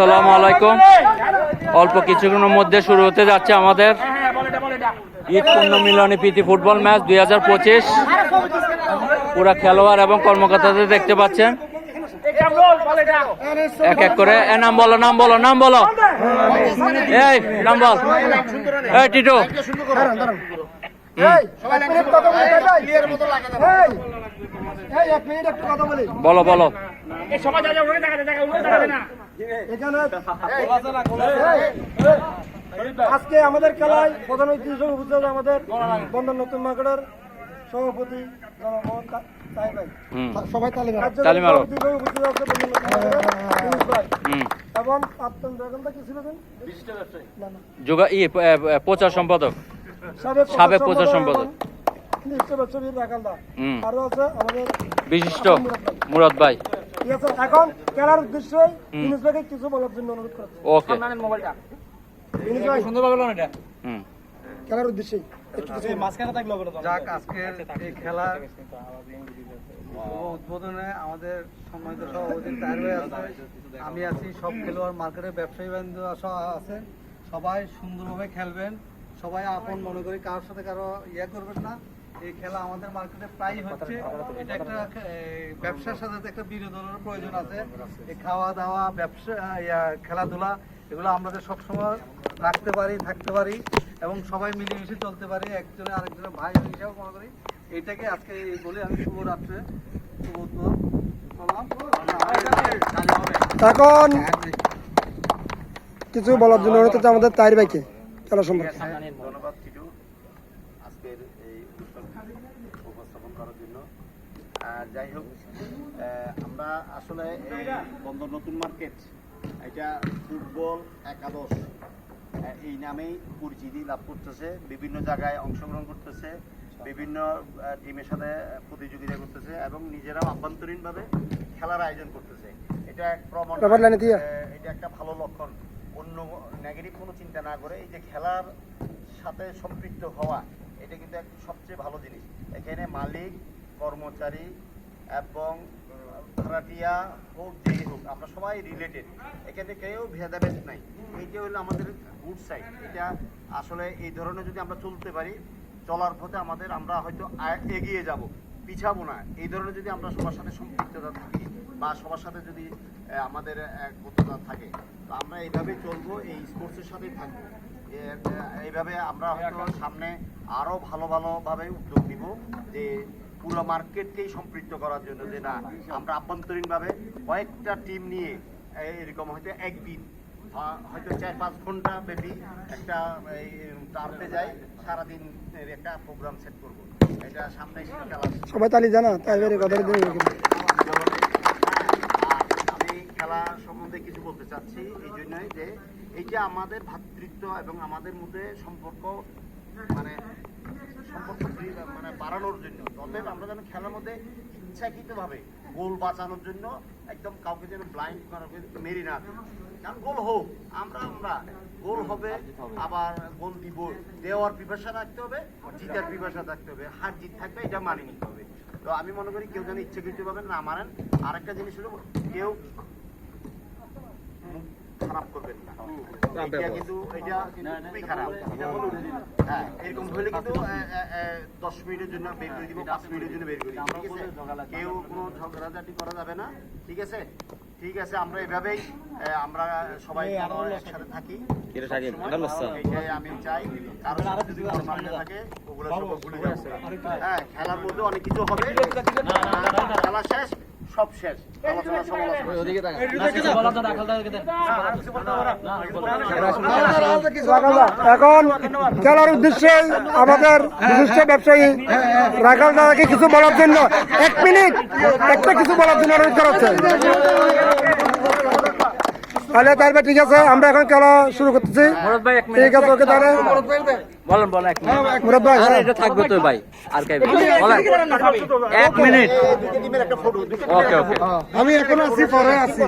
আসসালামু আলাইকুম। অল্প কিছুক্ষণের মধ্যে শুরু হতে যাচ্ছে আমাদের ঈদ পূর্ণ মিলনী প্রীতি ফুটবল ম্যাচ দুই হাজার পঁচিশ। পুরা খেলোয়াড় এবং কর্মকর্তাদের দেখতে পাচ্ছেন। এক এক করে। এ নাম বলো নাম বলো নাম বলো। এই নাম বল। এই টিটু। বলো বলো। আজকে আমাদের খেলায় প্রধান অতিথি আমাদের বন্ধন নতুন মার্কেটের সভাপতি হিসেবে উপস্থিত বন্ধন নতুন মার্কেটের। এবং প্রাক্তন ড্রাগনটা কি ছিল যেন? না, না। যোগা ই এ, এ, প্রচার সম্পাদক। সাবেক প্রচার সম্পাদক। বিশিষ্ট মুরাদ ভাই। এখন খেলার উদ্দেশ্যে ইউনুস ভাইকে কিছু বলার জন্য অনুরোধ করছি ওকে। ইউনুস ভাই। হুম। খেলার উদ্দেশ্যে। একটু কিছু বলুন। যাক আজকের এই খেলা উদ্বোধনে আমাদের সম্মানিত সভাপতি তাহের আছে আমি আছি সব খেলোয়াড় মার্কেটের ব্যবসায়ী বান্ধব আছে সবাই সুন্দরভাবে খেলবেন। সবাই আপন মনে করি কারোর সাথে কারও ইয়ে করবেন না। এই খেলা আমাদের মার্কেটে প্রায় হচ্ছে। এটা একটা ব্যবসার সাথে একটা বিনোদনের প্রয়োজন আছে। খাওয়া দাওয়া ব্যবসা খেলাধুলা এগুলো আমাদের সবসময় রাখতে পারি থাকতে পারি এবং সবাই মিলেমিশে চলতে পারি একজনে আরেকজনের ভাই হিসাবে মনে করি। এটাকে আজকে বলে আমি শুভরাত্রে শুভ করলাম। এখন কিছু বলার জন্য হচ্ছে আমাদের তাহির ভাইকে। খেলা সম্পর্কে। ধন্যবাদ আজকের এই উপস্থাপন করার জন্য। যাই হোক আমরা আসলে এই বন্দর নতুন মার্কেট এটা ফুটবল একাদশ এই নামেই পরিচিতি লাভ করতেছে। বিভিন্ন জায়গায় অংশগ্রহণ করতেছে বিভিন্ন টিমের সাথে প্রতিযোগিতা করতেছে এবং নিজেরাও আভ্যন্তরীণভাবে খেলার আয়োজন করতেছে। এটা এক প্রমাণ এটা একটা ভালো লক্ষণ। অন্য নেগেটিভ কোনো চিন্তা না করে এই যে খেলার সাথে সম্পৃক্ত হওয়া এটা কিন্তু এক সবচেয়ে ভালো জিনিস। এখানে মালিক, কর্মচারী এবং ভাড়াটিয়া হোক, যেই হোক, আমরা সবাই রিলেটেড এখানে কেউ ভেদাভেদ নাই। এইটা হলো আমাদের গুড সাইড এটা আসলে এই ধরনের যদি আমরা চলতে পারি, চলার পথে আমাদের আমরা হয়তো এগিয়ে যাব, পিছাবো না। এই ধরনের যদি আমরা সবার সাথে সম্পৃক্ততা থাকি বা সবার সাথে যদি আমাদের একতা থাকে, তো আমরা এইভাবেই চলবো, এই স্পোর্টসের সাথেই থাকব। এইভাবে আমরা হয়তো সামনে আরও ভালো ভালোভাবে উদ্যোগ দিব যে পুরো মার্কেটকেই সম্পৃক্ত করার জন্য যে না আমরা আভ্যন্তরীণভাবে কয়েকটা টিম নিয়ে এরকম হয়তো একদিন হয়তো চার পাঁচ ঘণ্টা ব্যাপী একটা এই টার্ফে যাই সারাদিন এর একটা প্রোগ্রাম সেট করব। এটা সামনে সবাই তালি জানা তাই কথা খেলা সম্বন্ধে কিছু বলতে চাচ্ছি, এই জন্যই যে এইটা আমাদের ভ্রাতৃত্ব এবং আমাদের মধ্যে সম্পর্ক মানে সম্পর্ক মানে বাড়ানোর জন্য, অতএব আমরা যেন খেলার মধ্যে ইচ্ছাকৃতভাবে গোল বাঁচানোর জন্য একদম কাউকে যেন ব্লাইন্ড মেরি না। কারণ গোল হোক, আমরা আমরা। গোল হবে, আবার গোল দিব, দেওয়ার পিপাসা রাখতে হবে, জিতার পিপাসা রাখতে হবে, হার জিত থাকবে, এটা মানিয়ে নিতে হবে। তো আমি মনে করি কেউ যেন ইচ্ছাকৃতভাবে না মানেন আরেকটা জিনিস হলো, কেউ খারাপ করবেন না। এটা কিন্তু এটা খুবই খারাপ। এটা বলুন। হ্যাঁ এরকম হলে কিন্তু এ, এ, এ, দশ মিনিটের জন্য বের করে দিব পাঁচ মিনিটের জন্য বের করে দিব ঠিক আছে? কেউ কোনো ঝগড়াঝাটি করা যাবে না ঠিক আছে? ঠিক আছে আমরা এভাবেই আমরা সবাই একসাথে থাকি। আমি চাই কারও সাথে যদি কোনো ঝামেলা থাকে ওগুলো সব ভুলে যাব। হ্যাঁ খেলার মধ্যে অনেক কিছু হবে। খেলা শেষ। সব শেষ এখন খেলার উদ্দেশ্যে আমাদের বিশিষ্ট ব্যবসায়ী রাখাল দাদাকে কিছু বলার জন্য এক মিনিট একটা কিছু বলার জন্য অনুরোধ করা হচ্ছে তাহলে তাহলে ঠিক আছে আমরা এখন খেলা শুরু করতেছি মুরাদ ভাই এক মিনিট ঠিক আছে ওকে তাহলে বলেন বলেন এক মিনিট। মুরাদ আরে এটা থাকবে তো ভাই আর কাই বলেন। এক মিনিট। টিমের একটা ফটো ওকে ওকে। আমি এখন আছি পরে আছি।